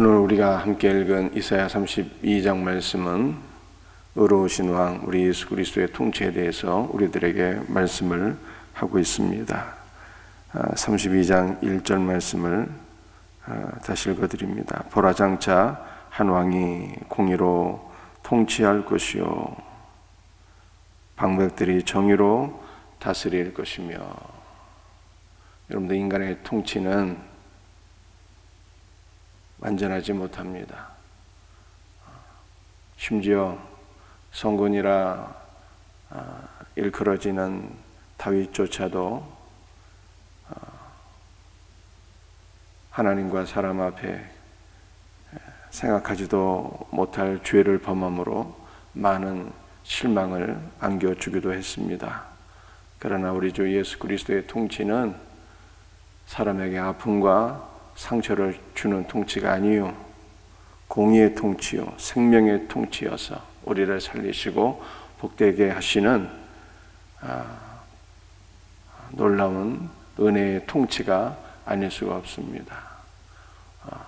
오늘 우리가 함께 읽은 이사야 32장 말씀은 의로우신 왕 우리 예수 그리스도의 통치에 대해서 우리들에게 말씀을 하고 있습니다. 32장 1절 말씀을 아, 다시 읽어드립니다. 보라 장차 한 왕이 공의로 통치할 것이요 방백들이 정의로 다스릴 것이며 여러분들 인간의 통치는 완전하지 못합니다. 심지어 성군이라 아, 일컬어지는 다윗조차도 아, 하나님과 사람 앞에 생각하지도 못할 죄를 범함으로 많은 실망을 안겨주기도 했습니다. 그러나 우리 주 예수 그리스도의 통치는 사람에게 아픔과 상처를 주는 통치가 아니요 공의의 통치요 생명의 통치여서 우리를 살리시고 복되게 하시는 아, 놀라운 은혜의 통치가 아닐 수가 없습니다. 아,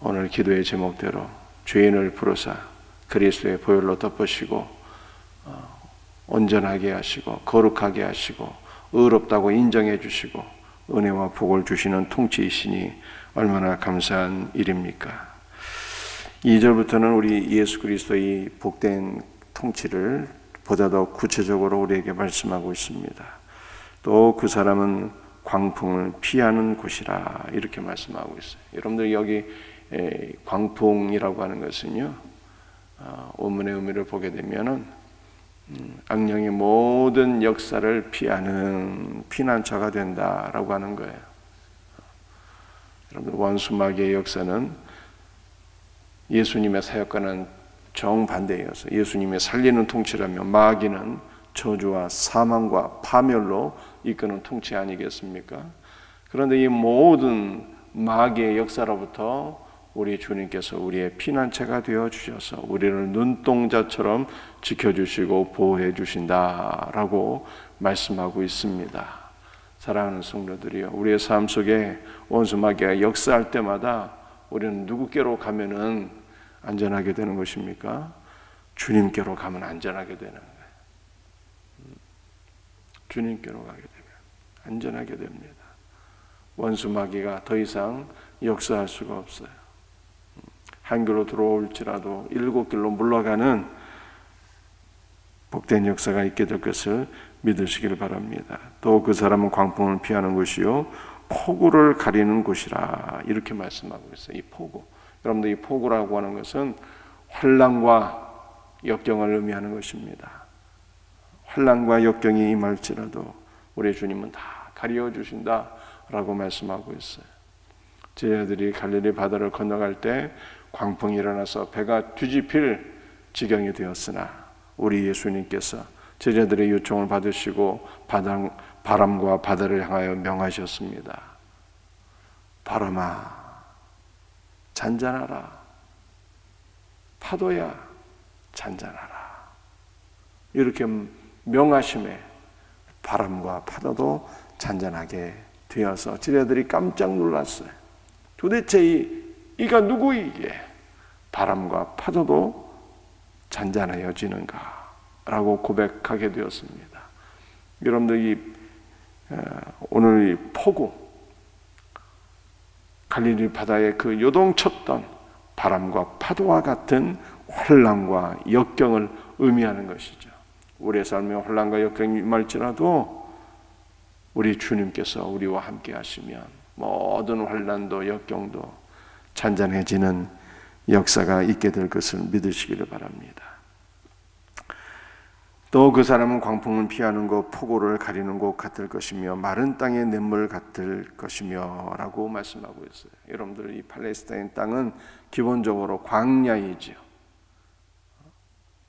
오늘 기도의 제목대로 죄인을 부르사 그리스도의 보혈로 덮으시고 어, 온전하게 하시고 거룩하게 하시고 의롭다고 인정해 주시고 은혜와 복을 주시는 통치이시니 얼마나 감사한 일입니까? 2절부터는 우리 예수 그리스도의 복된 통치를 보다 더 구체적으로 우리에게 말씀하고 있습니다. 또 그 사람은 광풍을 피하는 곳이라 이렇게 말씀하고 있어요. 여러분들 여기 광풍이라고 하는 것은요, 어, 원문의 의미를 보게 되면은 음, 악령의 모든 역사를 피하는 피난처가 된다라고 하는 거예요. 여러분 원수 마귀의 역사는 예수님의 사역과는 정반대여서 예수님의 살리는 통치라면 마귀는 저주와 사망과 파멸로 이끄는 통치 아니겠습니까? 그런데 이 모든 마귀의 역사로부터 우리 주님께서 우리의 피난처가 되어 주셔서 우리를 눈동자처럼 지켜주시고 보호해 주신다라고 말씀하고 있습니다. 사랑하는 성도들이요, 우리의 삶 속에 원수 마귀가 역사할 때마다 우리는 누구께로 가면은 안전하게 되는 것입니까? 주님께로 가면 안전하게 되는 거예요. 주님께로 가게 되면 안전하게 됩니다. 원수 마귀가 더 이상 역사할 수가 없어요. 한 길로 들어올지라도 일곱 길로 물러가는 복된 역사가 있게 될 것을 믿으시길 바랍니다. 또 그 사람은 광풍을 피하는 곳이요 폭우를 가리는 곳이라 이렇게 말씀하고 있어요. 이 폭우. 여러분들 이 폭우라고 하는 것은 환란과 역경을 의미하는 것입니다. 환란과 역경이 임할지라도 우리 주님은 다 가리워 주신다라고 말씀하고 있어요. 제자들이 갈릴리 바다를 건너갈 때 광풍이 일어나서 배가 뒤집힐 지경이 되었으나 우리 예수님께서 제자들의 요청을 받으시고 바람, 바람과 바다를 향하여 명하셨습니다. 바람아, 잔잔하라. 파도야, 잔잔하라. 이렇게 명하심에 바람과 파도도 잔잔하게 되어서 제자들이 깜짝 놀랐어요. 도대체 이 이가 누구이기에 바람과 파도도 잔잔해지는가? 라고 고백하게 되었습니다. 여러분들 이 오늘 이 폭우 갈릴리 바다의 그 요동쳤던 바람과 파도와 같은 환란과 역경을 의미하는 것이죠. 우리의 삶에 환란과 역경이 임할지라도 우리 주님께서 우리와 함께 하시면 모든 환란도 역경도 잔잔해지는 역사가 있게 될 것을 믿으시기를 바랍니다. 또 그 사람은 광풍을 피하는 곳, 폭우를 가리는 곳 같을 것이며 마른 땅의 냇물 같을 것이며라고 말씀하고 있어요. 여러분들 이 팔레스타인 땅은 기본적으로 광야이지요.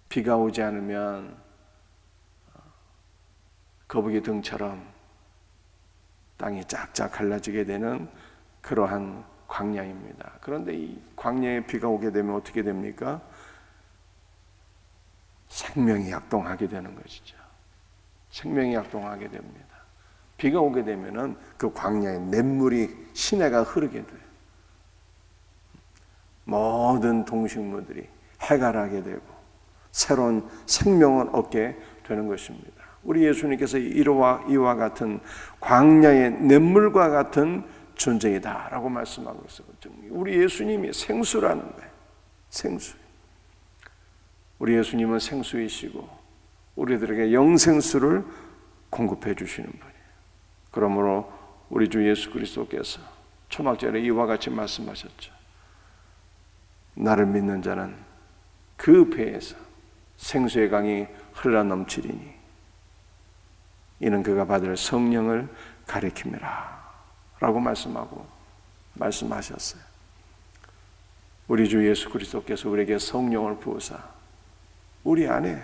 비가 오지 않으면 거북이 등처럼 땅이 쫙쫙 갈라지게 되는 그러한 광야입니다. 그런데 이 광야에 비가 오게 되면 어떻게 됩니까? 생명이 약동하게 되는 것이죠. 생명이 약동하게 됩니다. 비가 오게 되면은 그 광야에 냇물이 시내가 흐르게 돼요. 모든 동식물들이 해갈하게 되고 새로운 생명을 얻게 되는 것입니다. 우리 예수님께서 이와 이와 같은 광야의 냇물과 같은 존재이다라고 말씀하고 있어요. 우리 예수님이 생수라는 거예요. 생수. 우리 예수님은 생수이시고 우리들에게 영생수를 공급해 주시는 분이에요. 그러므로 우리 주 예수 그리스도께서 초막절에 이와 같이 말씀하셨죠. 나를 믿는 자는 그 배에서 생수의 강이 흘러 넘치리니 이는 그가 받을 성령을 가리킵니다. 라고 말씀하고 말씀하셨어요. 우리 주 예수 그리스도께서 우리에게 성령을 부으사 우리 안에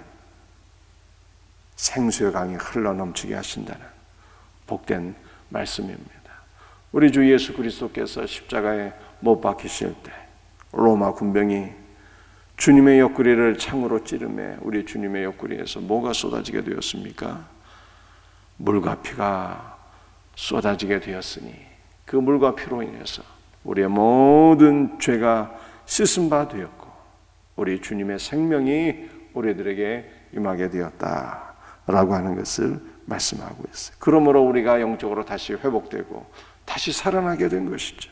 생수의 강이 흘러 넘치게 하신다는 복된 말씀입니다. 우리 주 예수 그리스도께서 십자가에 못 박히실 때 로마 군병이 주님의 옆구리를 창으로 찌르매 우리 주님의 옆구리에서 뭐가 쏟아지게 되었습니까? 물과 피가 쏟아지게 되었으니 그 물과 피로 인해서 우리의 모든 죄가 씻은 바 되었고 우리 주님의 생명이 우리들에게 임하게 되었다라고 하는 것을 말씀하고 있어요. 그러므로 우리가 영적으로 다시 회복되고 다시 살아나게 된 것이죠.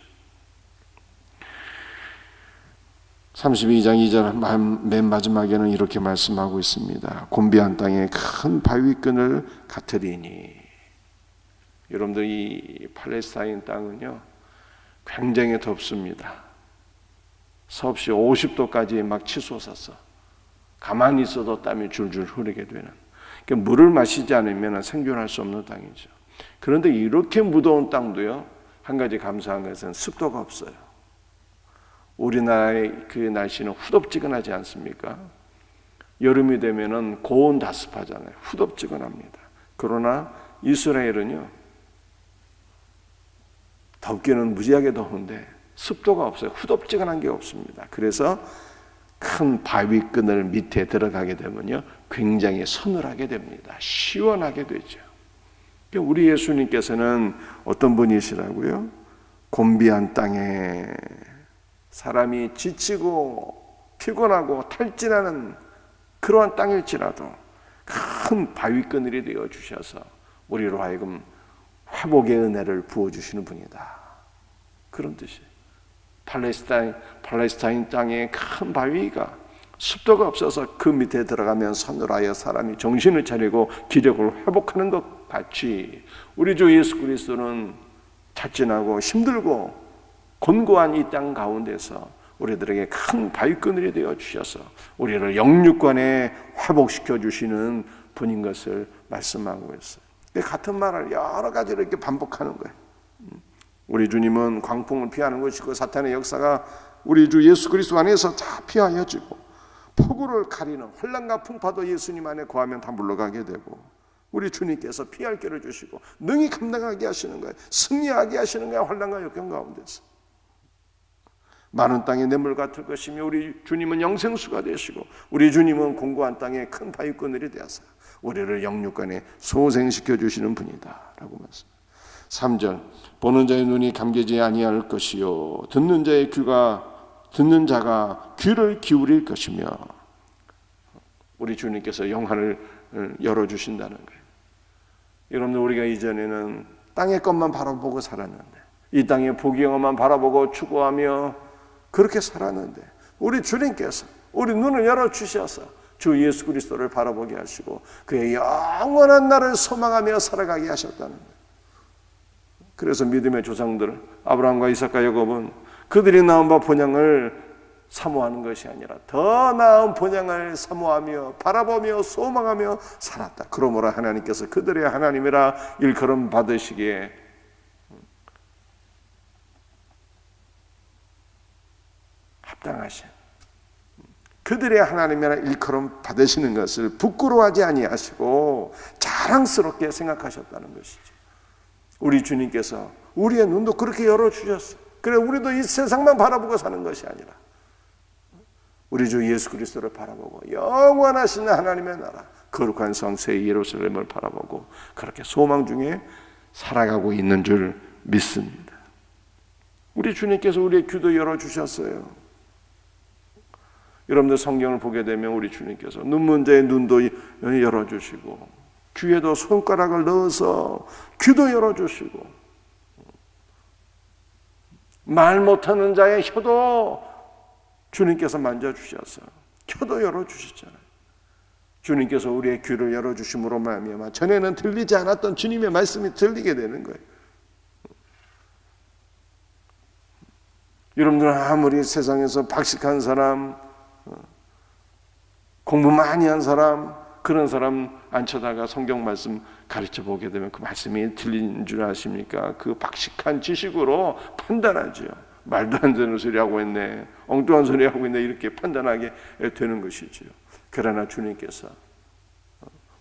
32장 2절 맨 마지막에는 이렇게 말씀하고 있습니다. 곤비한 땅에 큰 바위끈을 가트리니 여러분들 이 팔레스타인 땅은요 굉장히 덥습니다. 섭씨 50도까지 막 치솟았어. 가만히 있어도 땀이 줄줄 흐르게 되는. 그러니까 물을 마시지 않으면 생존할 수 없는 땅이죠. 그런데 이렇게 무더운 땅도요 한 가지 감사한 것은 습도가 없어요. 우리나라의 그 날씨는 후덥지근하지 않습니까? 여름이 되면은 고온 다습하잖아요. 후덥지근합니다. 그러나 이스라엘은요, 덥기는 무지하게 더운데 습도가 없어요. 후덥지근한 게 없습니다. 그래서 큰 바위 끈을 밑에 들어가게 되면요, 굉장히 서늘하게 됩니다. 시원하게 되죠. 그러니까 우리 예수님께서는 어떤 분이시라고요? 곤비한 땅에 사람이 지치고 피곤하고 탈진하는 그러한 땅일지라도 큰 바위그늘이 되어 주셔서 우리로 하여금 회복의 은혜를 부어 주시는 분이다. 그런 뜻이. 팔레스타인 팔레스타인 땅에 큰 바위가 습도가 없어서 그 밑에 들어가면 서늘하여 사람이 정신을 차리고 기력을 회복하는 것 같이 우리 주 예수 그리스도는 탈진하고 힘들고 곤고한 이 땅 가운데서 우리들에게 큰 바위그늘이 되어 주셔서 우리를 영육관에 회복시켜 주시는 분인 것을 말씀하고 있어요. 같은 말을 여러 가지로 이렇게 반복하는 거예요. 우리 주님은 광풍을 피하는 것이고 사탄의 역사가 우리 주 예수 그리스도 안에서 다 피하여지고 폭우를 가리는 혼란과 풍파도 예수님 안에 거하면 다 물러가게 되고 우리 주님께서 피할 길을 주시고 능히 감당하게 하시는 거예요. 승리하게 하시는 거예요. 혼란과 역경 가운데서. 많은 땅에 냇물 같을 것이며 우리 주님은 영생수가 되시고 우리 주님은 공고한 땅에 큰 바위꾼들이 되어서 우리를 영육간에 소생시켜 주시는 분이다라고 말씀. 3절 보는 자의 눈이 감겨지 아니할 것이요 듣는 자의 귀가 듣는 자가 귀를 기울일 것이며 우리 주님께서 영화를 열어 주신다는 거예요. 여러분들 우리가 이전에는 땅의 것만 바라보고 살았는데 이 땅의 보기영만 바라보고 추구하며 그렇게 살았는데 우리 주님께서 우리 눈을 열어 주셔서 주 예수 그리스도를 바라보게 하시고 그의 영원한 날을 소망하며 살아가게 하셨다는 거예요. 그래서 믿음의 조상들 아브라함과 이삭과 야곱은 그들이 낳은 바 본향을 사모하는 것이 아니라 더 나은 본향을 사모하며 바라보며 소망하며 살았다. 그러므로 하나님께서 그들의 하나님이라 일컬음 받으시기에 합당하신 그들의 하나님이라 일컬음 받으시는 것을 부끄러워하지 아니하시고 자랑스럽게 생각하셨다는 것이죠. 우리 주님께서 우리의 눈도 그렇게 열어 주셨어. 그래 우리도 이 세상만 바라보고 사는 것이 아니라 우리 주 예수 그리스도를 바라보고 영원하신 하나님의 나라 거룩한 성세 예루살렘을 바라보고 그렇게 소망 중에 살아가고 있는 줄 믿습니다. 우리 주님께서 우리의 귀도 열어 주셨어요. 여러분들 성경을 보게 되면 우리 주님께서 눈먼 자의 눈도 열어주시고 귀에도 손가락을 넣어서 귀도 열어주시고 말 못하는 자의 혀도 주님께서 만져주셔서 혀도 열어주시잖아요. 주님께서 우리의 귀를 열어주심으로 말미암아 전에는 들리지 않았던 주님의 말씀이 들리게 되는 거예요. 여러분들은 아무리 세상에서 박식한 사람, 공부 많이 한 사람, 그런 사람 앉혀다가 성경 말씀 가르쳐 보게 되면 그 말씀이 들린 줄 아십니까? 그 박식한 지식으로 판단하죠. 말도 안 되는 소리 하고 있네, 엉뚱한 소리 하고 있네 이렇게 판단하게 되는 것이지요. 그러나 주님께서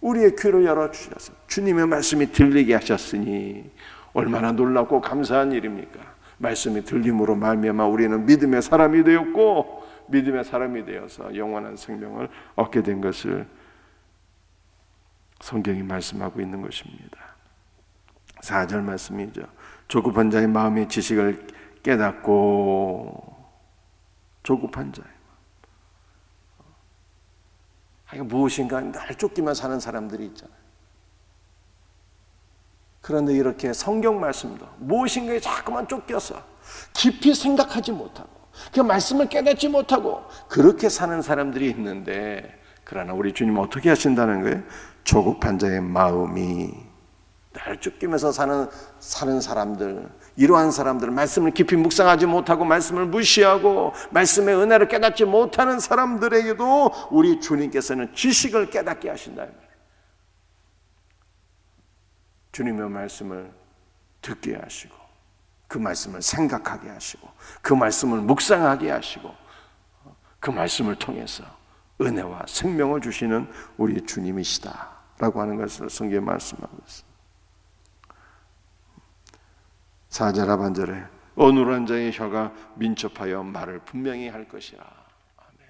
우리의 귀를 열어 주셔서 주님의 말씀이 들리게 하셨으니 얼마나 놀랍고 감사한 일입니까? 말씀이 들림으로 말미암아 우리는 믿음의 사람이 되었고 믿음의 사람이 되어서 영원한 생명을 얻게 된 것을 성경이 말씀하고 있는 것입니다. 4절 말씀이죠. 조급한 자의 마음의 지식을 깨닫고 조급한 자의 마음. 무엇인가 날 쫓기만 사는 사람들이 있잖아요. 그런데 이렇게 성경 말씀도 무엇인가에 자꾸만 쫓겨서 깊이 생각하지 못하고 그 말씀을 깨닫지 못하고 그렇게 사는 사람들이 있는데 그러나 우리 주님 어떻게 하신다는 거예요? 조급한 자의 마음이 날 쫓기면서 사는 사는 사람들 이러한 사람들 말씀을 깊이 묵상하지 못하고 말씀을 무시하고 말씀의 은혜를 깨닫지 못하는 사람들에게도 우리 주님께서는 지식을 깨닫게 하신다 주님의 말씀을 듣게 하시고 그 말씀을 생각하게 하시고 그 말씀을 묵상하게 하시고 그 말씀을 통해서 은혜와 생명을 주시는 우리 주님이시다라고 하는 것을 성경에 말씀하고 있습니다. 4절 하 반절에 어눌한 자의 혀가 민첩하여 말을 분명히 할 것이라. 아멘.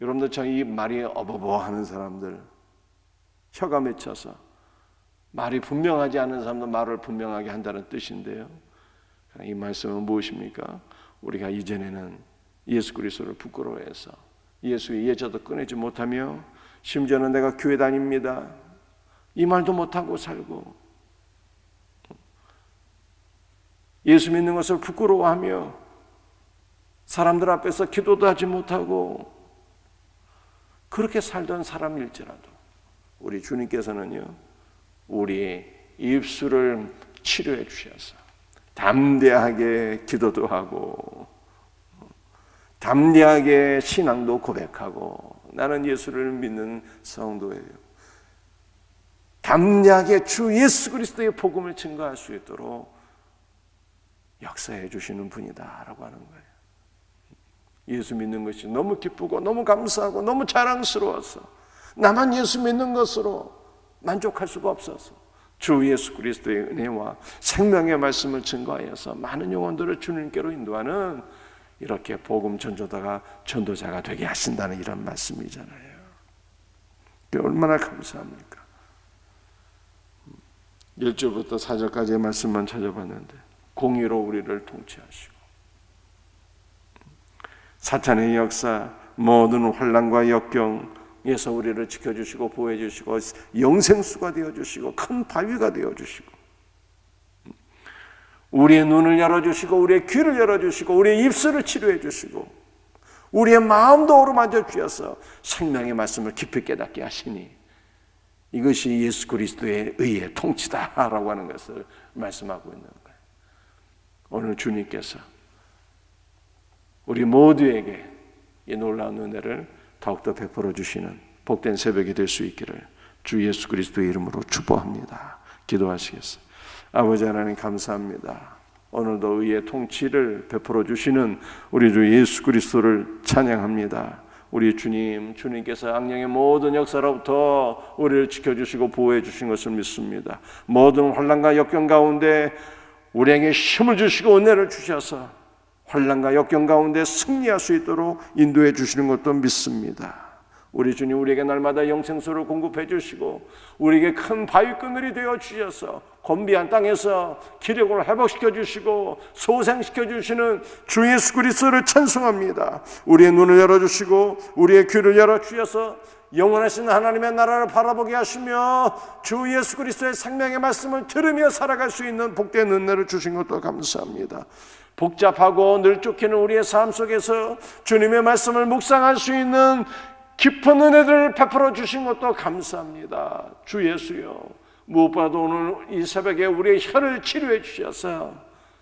여러분들 저이 말이 어버버 하는 사람들 혀가 맺혀서 말이 분명하지 않은 사람도 말을 분명하게 한다는 뜻인데요. 이 말씀은 무엇입니까? 우리가 이전에는 예수 그리스도를 부끄러워해서 예수의 예자도 꺼내지 못하며 심지어는 내가 교회 다닙니다. 이 말도 못하고 살고 예수 믿는 것을 부끄러워하며 사람들 앞에서 기도도 하지 못하고 그렇게 살던 사람일지라도 우리 주님께서는요 우리 입술을 치료해 주셔서 담대하게 기도도 하고 담대하게 신앙도 고백하고 나는 예수를 믿는 성도예요. 담대하게 주 예수 그리스도의 복음을 증거할 수 있도록 역사해 주시는 분이다라고 하는 거예요. 예수 믿는 것이 너무 기쁘고 너무 감사하고 너무 자랑스러워서 나만 예수 믿는 것으로 만족할 수가 없어서 주 예수 그리스도의 은혜와 생명의 말씀을 증거하여서 많은 영혼들을 주님께로 인도하는 이렇게 복음 전도자가 전도자가 되게 하신다는 이런 말씀이잖아요. 얼마나 감사합니까? 1절부터 4절까지의 말씀만 찾아봤는데 공의로 우리를 통치하시고 사탄의 역사 모든 환란과 역경 에서 우리를 지켜주시고 보호해주시고 영생수가 되어주시고 큰 바위가 되어주시고 우리의 눈을 열어주시고 우리의 귀를 열어주시고 우리의 입술을 치료해 주시고 우리의 마음도 어루만져 주셔서 생명의 말씀을 깊이 깨닫게 하시니 이것이 예수 그리스도의 의의 통치다라고 하는 것을 말씀하고 있는 거예요. 오늘 주님께서 우리 모두에게 이 놀라운 은혜를 더욱더 베풀어 주시는 복된 새벽이 될 수 있기를 주 예수 그리스도의 이름으로 축복합니다. 기도하시겠습니다. 아버지 하나님 감사합니다. 오늘도 의의 통치를 베풀어 주시는 우리 주 예수 그리스도를 찬양합니다. 우리 주님, 주님께서 악령의 모든 역사로부터 우리를 지켜주시고 보호해 주신 것을 믿습니다. 모든 환란과 역경 가운데 우리에게 힘을 주시고 은혜를 주셔서 환란과 역경 가운데 승리할 수 있도록 인도해 주시는 것도 믿습니다. 우리 주님 우리에게 날마다 영생수를 공급해 주시고 우리에게 큰 바위끈들이 되어 주셔서 곤비한 땅에서 기력을 회복시켜 주시고 소생시켜 주시는 주 예수 그리스도를 찬송합니다. 우리의 눈을 열어 주시고 우리의 귀를 열어 주셔서 영원하신 하나님의 나라를 바라보게 하시며 주 예수 그리스도의 생명의 말씀을 들으며 살아갈 수 있는 복된 은혜를 주신 것도 감사합니다. 복잡하고 늘 쫓기는 우리의 삶 속에서 주님의 말씀을 묵상할 수 있는 깊은 은혜들을 베풀어 주신 것도 감사합니다. 주 예수여, 무엇보다도 오늘 이 새벽에 우리의 혀를 치료해 주셔서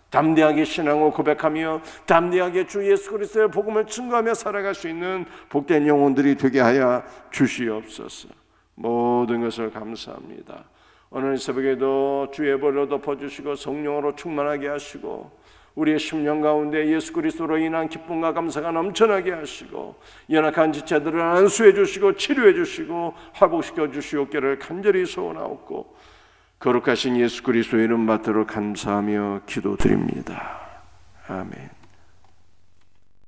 담대하게 신앙을 고백하며 담대하게 주 예수 그리스도의 복음을 증거하며 살아갈 수 있는 복된 영혼들이 되게 하여 주시옵소서. 모든 것을 감사합니다. 오늘 새벽에도 주의 벌로 덮어주시고 성령으로 충만하게 하시고 우리의 심령 가운데 예수 그리스도로 인한 기쁨과 감사가 넘쳐나게 하시고 연약한 지체들을 안수해 주시고 치료해 주시고 회복시켜 주시옵기를 간절히 소원하옵고 거룩하신 예수 그리스도 이름 받들어 감사하며 기도드립니다. 아멘.